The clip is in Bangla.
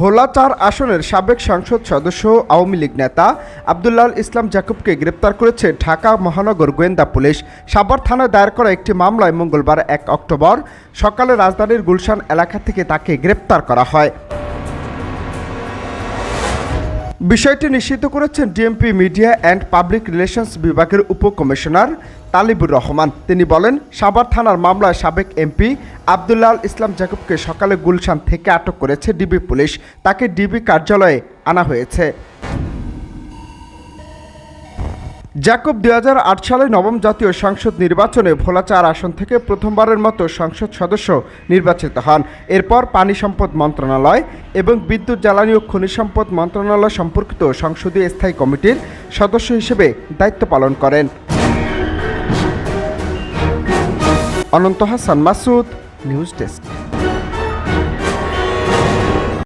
ভোলা চার আসনের সাবেক সংসদ সদস্য আওয়ামী লীগ নেতা আবদুল্লাহ ইসলাম জাকুবকে গ্রেপ্তার করেছে ঢাকা মহানগর গোয়েন্দা পুলিশ। সাবার থানায় দায়ের করা একটি মামলায় মঙ্গলবার এক অক্টোবর সকালে রাজধানীর গুলশান এলাকা থেকে তাকে গ্রেপ্তার করা হয়। বিষয়টি নিশ্চিত করেছেন DMP media and public relations বিভাগের উপকমিশনার তালিবুর রহমান। তিনি বলেন, সাভার থানার মামলায় সাবেক এমপি আবদুল্লাহ ইসলাম জাকুবকে সকালে গুলশান থেকে আটক করেছে ডিবি পুলিশ। তাকে ডিবি কার্যালয়ে আনা হয়েছে। জাকব দু হাজার আট সালে নবম জাতীয় সংসদ নির্বাচনে ভোলা চার আসন থেকে প্রথমবারের মতো সংসদ সদস্য নির্বাচিত হন। এরপর পানি সম্পদ মন্ত্রণালয় এবং বিদ্যুৎ, জ্বালানি ও খনিজ সম্পদ মন্ত্রণালয় সম্পর্কিত সংসদীয় স্থায়ী কমিটির সদস্য হিসেবে দায়িত্ব পালন করেন। Ananta Hasan Masud, news desk.